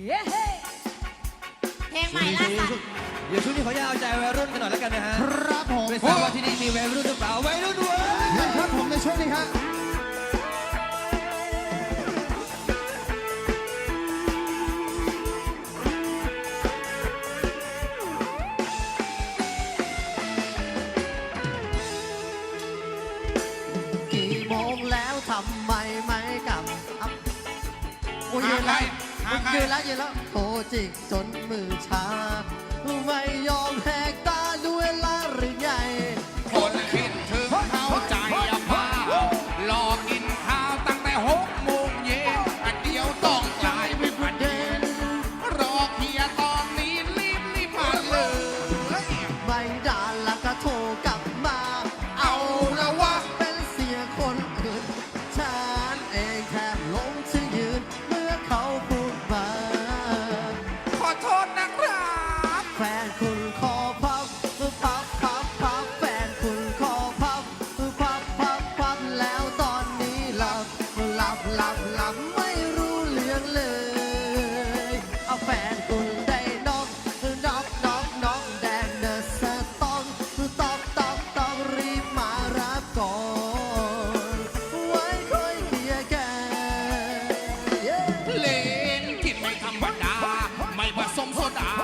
เย้เฮ้เพลงใหม่ล่าสัตว์เดี๋ยวช่วงนี้ขออนุญาตเอาใจวัยรุ่นกันหน่อยแล้วกันนะฮะครับผมไม่ทราบว่าที่นี่มีวัยรุ่นหรือเปล่าวัยรุ่นเว้ยครับผมในช่วงนี้ครับกี่โมงแล้วทำไมไม่กลับอัพ โอ้ยยืนแล้วหาใคร ยืนแล้วยืนแล้วโทรจิกจนมือชา ไม่ยอมแหกตา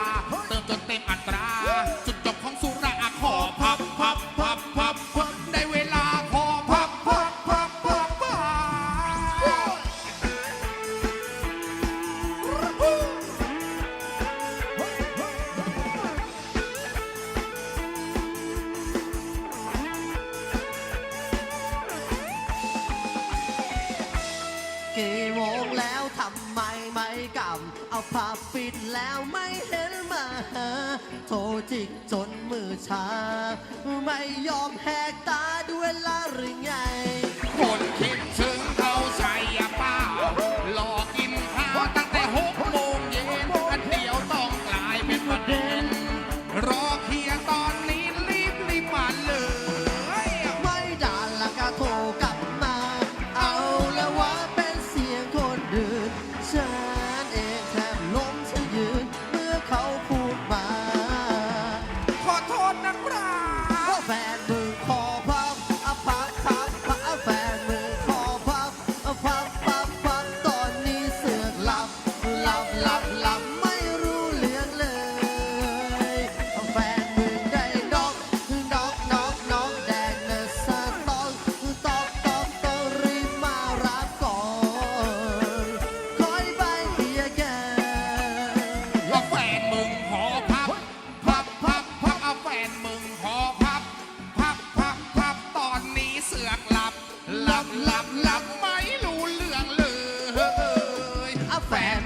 า เติมจนเต็มอัตราจุด เอาผับปิดแล้วไม่เห็นมา โทรจิกจนมือชา ไม่ยอมแหกตา fat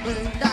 不